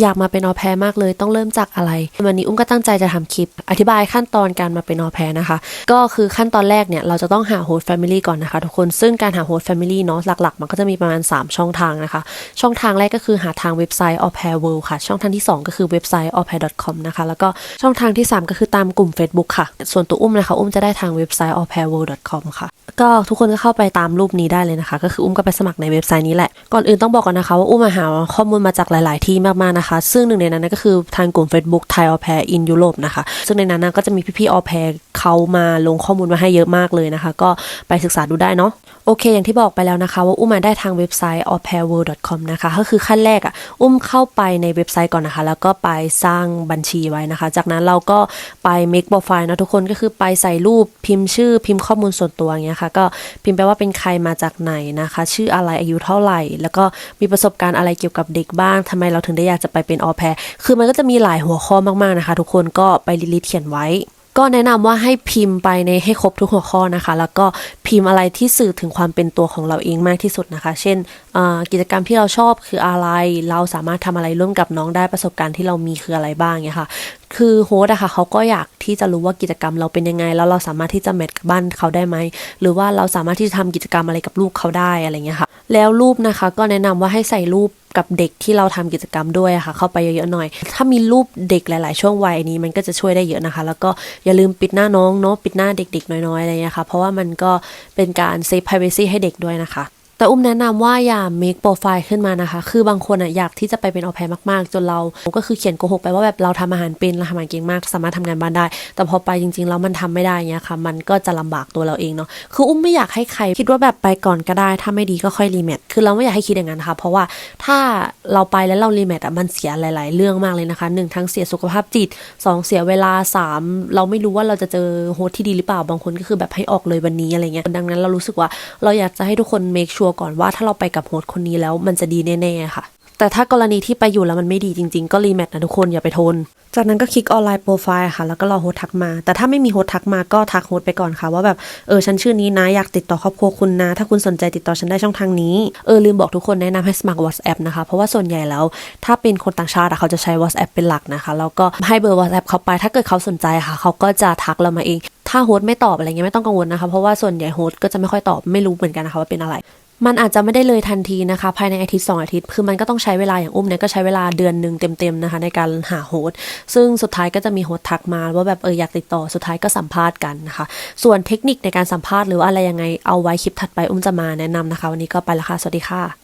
อยากมาเป็นออแพรมากเลยต้องเริ่มจากอะไร วันนี้อุ้มก็ตั้งใจจะทำคลิป อธิบายขั้นตอนการมาเป็นออแพรนะคะ ก็คือขั้นตอนแรกเนี่ยเราจะต้องหาโฮสต์แฟมิลี่ก่อนนะคะทุกคนซึ่งการหาโฮสต์แฟมิลี่เนาะหลักๆ มันก็จะมีประมาณ 3 ช่องทางนะคะ ช่องทางแรกก็คือหาทางเว็บไซต์ au pair world ค่ะ ช่องทางที่ 2 ก็คือเว็บไซต์ au pair com นะคะ แล้วก็ช่องทางที่ 3 ก็คือตามกลุ่ม Facebook ค่ะ ส่วนตัวอุ้มนะคะ อุ้มจะได้ทางเว็บไซต์ au pair world com ค่ะ ก็ทุกคนก็เข้าไปตามรูปนี้ได้เลยนะคะ ก็คืออุ้มก็ไปสมัครในเว็บไซต์นี้แหละก่อนอื่นต้องบอกก่อนนะคะว่าอุ้มมาหาข้อมูลมาจากหลาย ๆ ที่มากๆนะคะซึ่งหนึ่งในนั้นก็คือทางกลุ่ม Facebook Thai Au Pair in Europe นะคะ ซึ่งในนั้นก็จะมีพี่ๆ au pair เขามาลงข้อมูลมาให้เยอะมากเลยนะคะ ก็ไปศึกษาดูได้เนาะโอเค อย่างที่บอกไปแล้วนะคะ ว่าอุ้มมาได้ทางเว็บไซต์ aupairworld.com นะคะ ก็คือขั้นแรกอะ่ะ อุ้มเข้าไปในเว็บไซต์ก่อนนะคะ แล้วก็ไปสร้างบัญชีไว้นะคะ จากนั้นเราก็ไป make profile นะทุกคนก็คือไปใส่รูปพิมพ์ชื่อพิมพ์ข้อมูลส่วนตัวอย่างเงี้ยค่ะ ก็พิมพ์ไปว่าเป็นใครมาจากไหนนะคะ ชื่ออะไรอายุเท่าไหร่ แล้วก็มีประสบการณ์อะไรเกี่ยวกับเด็กบ้างทำไมเราถึงได้อยากจะไปเป็นออแพรคือมันก็จะมีหลายหัวข้อมากๆนะคะ ทุกคนก็ไปลิลิตเขียนไว้ ก็แนะนำว่าให้พิมพ์ไปในให้ครบทุกหัวข้อนะคะ แล้วก็พิมพ์อะไรที่สื่อถึงความเป็นตัวของเราเองมากที่สุดนะคะ เช่นกิจกรรมที่เราชอบคืออะไร เราสามารถทำอะไรร่วมกับน้องได้ประสบการณ์ที่เรามีคืออะไรบ้างเนี่ยค่ะ คือโฮสต์อะค่ะเขาก็อยากที่จะรู้ว่ากิจกรรมเราเป็นยังไง แล้วเราสามารถที่จะแมทกับบ้านเขาได้ไหม หรือว่าเราสามารถที่จะทำกิจกรรมอะไรกับลูกเขาได้อะไรเงี้ยค่ะ แล้วรูปนะคะก็แนะนำว่าให้ใส่รูปกับเด็กที่เราทำกิจกรรมด้วยอะค่ะ เข้าไปเยอะๆหน่อย ถ้ามีรูปเด็กหลาย ๆ ช่วงวัยนี้มันก็จะช่วยได้เยอะนะคะ แล้วก็อย่าลืมปิดหน้าน้องเนาะปิดหน้าเด็ก ๆ น้อยๆอะไรเงี้ยค่ะเพราะว่ามันก็เป็นการเซฟ privacy ให้เด็กด้วยนะคะ แต่อุ้มแนะนำว่าอย่า make profile ขึ้นมานะคะ คือบางคนอะอยากที่จะไปเป็นออแพรมากๆ จนเรา ก็คือเขียนโกหกไปว่าแบบเราทำอาหารเป็นเราทำอาหารเก่งมาก สามารถทำงานบ้านได้ แต่พอไปจริงๆแล้วมันทำไม่ได้เงี้ยค่ะ มันก็จะลำบากตัวเราเองเนาะ คืออุ้มไม่อยากให้ใครคิดว่าแบบไปก่อนก็ได้ ถ้าไม่ดีก็ค่อยรีแมท คือเราไม่อยากให้คิดอย่างนั้นนะคะเพราะว่าถ้าเราไปแล้วเรารีแมทอะมันเสียหลาย ๆ เรื่องมากเลยนะคะหนึ่งทั้งเสียสุขภาพจิตสองเสียเวลาสามเราไม่รู้ว่าเราจะเจอโฮสที่ดีหรือเปล่า บางคนก็คือแบบให้ออกเลยวันนี้อะไรเงี้ย ดังนั้นเรารู้สึกว่าเราอยากจะให้ทุกคนเมคชัวร์ก่อนว่าถ้าเราไปกับโฮสคนนี้แล้วมันจะดีแน่ๆค่ะ แต่ถ้ากรณีที่ไปอยู่แล้วมันไม่ดีจริง ๆ ก็รีแมทนะทุกคนอย่าไปทน จากนั้นก็คลิกออนไลน์โปรไฟล์ค่ะ แล้วก็รอโฮสต์ทักมา แต่ถ้าไม่มีโฮสต์ทักมาก็ทักโฮสต์ไปก่อนค่ะ ว่าแบบเออฉันชื่อนี้นะอยากติดต่อครอบครัวคุณนะ ถ้าคุณสนใจติดต่อฉันได้ช่องทางนี้เออลืมบอกทุกคนแนะนำให้สมัคร WhatsApp นะคะเพราะว่าส่วนใหญ่แล้วถ้าเป็นคนต่างชาติเขาจะใช้ WhatsApp เป็นหลักนะคะแล้วก็ให้เบอร์ WhatsApp เขาไป ถ้าเกิดเขาสนใจค่ะเขาก็จะทักเรามาเองถ้าโฮสต์ไม่ตอบอะไรเงี้ยไม่ต้องกังวลนะคะ เพราะว่าส่วนใหญ่โฮสต์ก็จะไม่ค่อยตอบไม่รู้เหมือนกันนะคะว่าเป็นอะไร มันอาจจะไม่ได้เลยทันทีนะคะ ภายในอาทิตย์สองอาทิตย์ คือมันก็ต้องใช้เวลาอย่างอุ้มเนี่ยก็ใช้เวลาเดือนหนึ่งเต็มๆนะคะ ในการหาโฮสซึ่งสุดท้ายก็จะมีโฮสต์ทักมาว่าแบบเอออยากติดต่อสุดท้ายก็สัมภาษณ์กันนะคะ ส่วนเทคนิคในการสัมภาษณ์หรือว่าอะไรยังไงเอาไว้คลิปถัดไปอุ้มจะมาแนะนำนะคะ วันนี้ก็ไปละค่ะสวัสดีค่ะ